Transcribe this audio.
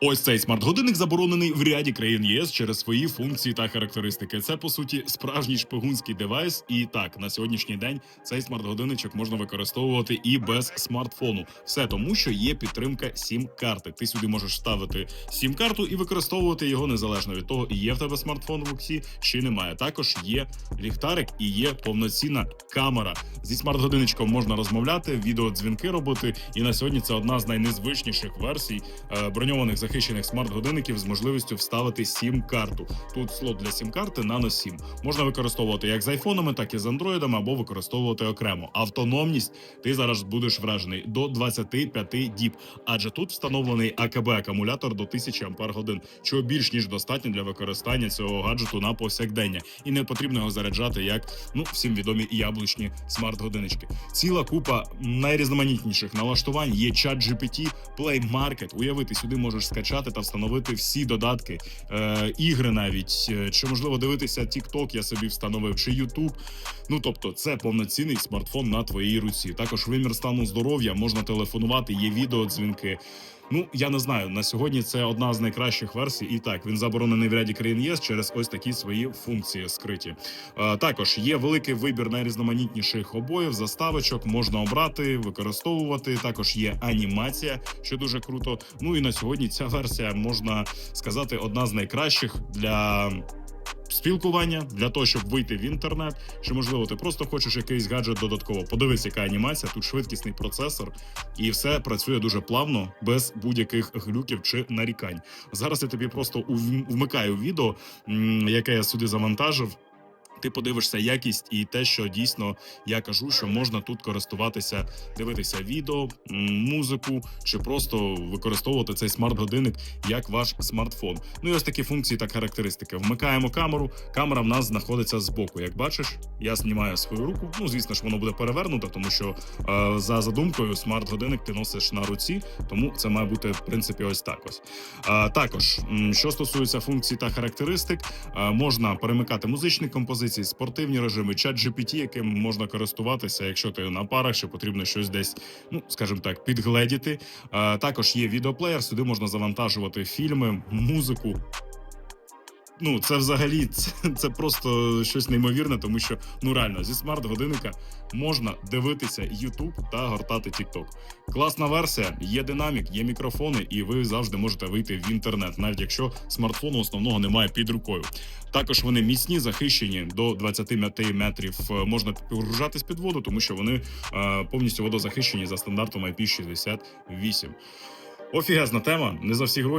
Ось цей смарт-годинник заборонений в ряді країн ЄС через свої функції та характеристики. Це по суті справжній шпигунський девайс. І так на сьогоднішній день цей смарт-годинничок можна використовувати і без смартфону. Все тому, що є підтримка сім-карти. Ти сюди можеш ставити сім-карту і використовувати його незалежно від того, є в тебе смартфон в руксі чи немає. Також є ліхтарик і є повноцінна камера. Зі смарт-годинничком можна розмовляти, відеодзвінки робити. І на сьогодні це одна з найнезвичніших версій е, броньованих захищених смарт-годинників з можливістю вставити сім-карту. Тут слот для сім-карти Nano 7. Можна використовувати як з айфонами, так і з андроїдами, або використовувати окремо. Автономність ти зараз будеш вражений до 25 діб, адже тут встановлений АКБ акумулятор до 1000 ампер годин, чого більш ніж достатньо для використання цього гаджету на повсякдення, і не потрібно його заряджати як ну всім відомі яблучні смарт-годиночки. Ціла купа найрізноманітніших налаштувань є чат GPT, Play Market. Уявити сюди можеш скачати та встановити всі додатки, е, ігри навіть е, чи можливо дивитися TikTok я собі встановив, чи YouTube. Ну тобто, це повноцінний смартфон на твоїй руці. Також вимір стану здоров'я можна телефонувати, є відеодзвінки. Ну я не знаю. На сьогодні це одна з найкращих версій. І так він заборонений в ряді країн ЄС через ось такі свої функції скриті. Е, також є великий вибір найрізноманітніших обоїв, заставочок можна обрати, використовувати. Також є анімація, що дуже круто. Ну і на сьогодні ця версія можна сказати одна з найкращих для. Спілкування для того, щоб вийти в інтернет, чи можливо ти просто хочеш якийсь гаджет додатково. Подивись, яка анімація, тут швидкісний процесор, і все працює дуже плавно, без будь-яких глюків чи нарікань. Зараз я тобі просто вмикаю відео, яке я сюди завантажив. Ти подивишся якість і те, що дійсно я кажу, що можна тут користуватися, дивитися відео, музику чи просто використовувати цей смарт-годинник як ваш смартфон. Ну і ось такі функції та характеристики. Вмикаємо камеру. Камера в нас знаходиться збоку. Як бачиш, я знімаю свою руку. Ну звісно ж, воно буде перевернуто, тому що е, за задумкою смарт-годинник ти носиш на руці, тому це має бути в принципі ось так. Ось Е, також, що стосується функцій та характеристик, е, можна перемикати музичні композиції, спортивні режими, чат GPT, яким можна користуватися, якщо ти на парах, що потрібно щось десь, ну скажімо так, підгледіти. Також є відеоплеєр, сюди можна завантажувати фільми, музику. Ну, це взагалі це, це просто щось неймовірне, тому що ну реально зі смарт-годинника можна дивитися YouTube та гортати TikTok. Класна версія, є динамік, є мікрофони, і ви завжди можете вийти в інтернет, навіть якщо смартфону основного немає під рукою. Також вони міцні, захищені до 25 метрів. Можна погружатись під воду, тому що вони е, повністю водозахищені за стандартом IP68. Офігезна тема, не за всі гроші.